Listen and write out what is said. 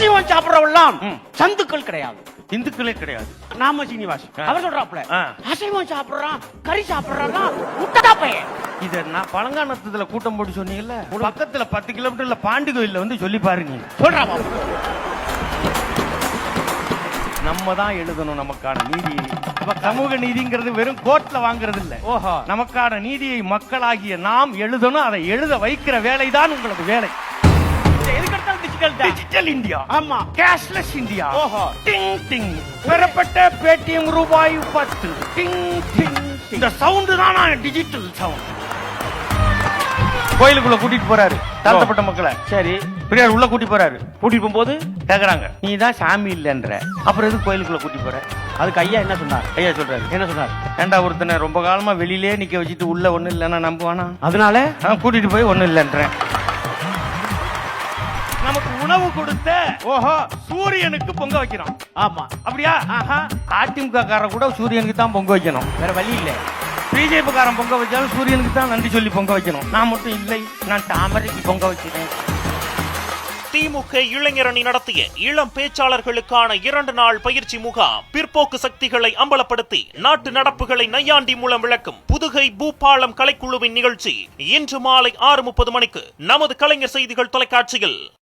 அசைவம் சாப்பிடறவெல்லாம் சந்துக்கள் கிடையாது. இந்துக்களே கிடையாது. நாம சீனிவாஸ். அவர் சொல்றாப்ல. அசைவம் சாப்பிடுறான் கறி சாப்பிடுறான் முட்டா பையன். இத நான் பழங்கானத்துல கூட்டம் போட்டு சொன்னீங்கல்ல? பக்கத்துல பத்து கிலோமீட்டர்ல பாண்டி கோயில்ல வந்து சொல்லி பாருங்க. சொல்றா. நம்ம தான் எழுதணும் நமக்கான நீதி. சமூக நீதிங்கிறது வெறும் கோர்ட்ல வாங்குறது இல்ல ஓஹோ. நமக்கான நீதியை மக்களாகிய நாம் எழுதணும் அதை எழுத வைக்கிற வேலைதான் உங்களது வேலை. எதுக்கெடுத்தாலும் டிஜிட்டல் டிஜிட்டல் இந்தியா ஆமா. கேஷ்லெஸ் இந்தியா ஓஹோ. டிங் டிங் பெறப்பட்ட பேடிஎம் ரூபாய் பத்து. டிங் டிங் இந்த சவுண்ட் தான்? டிஜிட்டல் சவுண்ட் கோயிலுக்குள்ள கூட்டிட்டு போறாரு. தாழ்த்தப்பட்ட மக்களை. சரி. பெரியார் உள்ள கூட்டி போறாரு. கூட்டிட்டு போகும்போது? கேக்குறாங்க. நீ தான் சாமி இல்லைன்ற. அப்புறம் எதுக்கு கோயிலுக்குள்ள கூட்டி போற? அதுக்கு ஐயா என்ன சொன்னார்? ஐயா சொல்றாரு. என்ன சொன்னார்? ஏன்டா ஒருத்தனை ரொம்ப காலமா வெளியிலே நிக்க வச்சுட்டு உள்ள ஒண்ணு இல்லைன்னா நம்புவானா? அதனால? நான் கூட்டிட்டு போய் ஒண்ணு இல்லைன்றேன். நமக்கு உணவு கொடுத்த ஓஹோ சூரியனுக்கு பொங்க வைக்கிறோம் ஆமா. அப்படியா? ஆஹா. அதிமுக காரன் கூட சூரியனுக்கு தான் பொங்க வைக்கணும். வேற வழி இல்ல. பிஜேபி காரன் பொங்க வச்சாலும் சூரியனுக்கு தான் நன்றி சொல்லி பொங்க வைக்கணும். நான் மட்டும் இல்லை. நான் தாமரைக்கு பொங்க வைக்கிறேன் திமுக இளைஞரணி நடத்திய இளம் பேச்சாளர்களுக்கான இரண்டு நாள் பயிற்சி முகாம் பிற்போக்கு சக்திகளை அம்பலப்படுத்தி நாட்டு நடப்புகளை நையாண்டி மூலம் விளக்கும் புதுகை பூபாலம் கலைக்குழுவின் நிகழ்ச்சி இன்று மாலை ஆறு முப்பது மணிக்கு நமது கலைஞர் செய்திகள் தொலைக்காட்சியில்.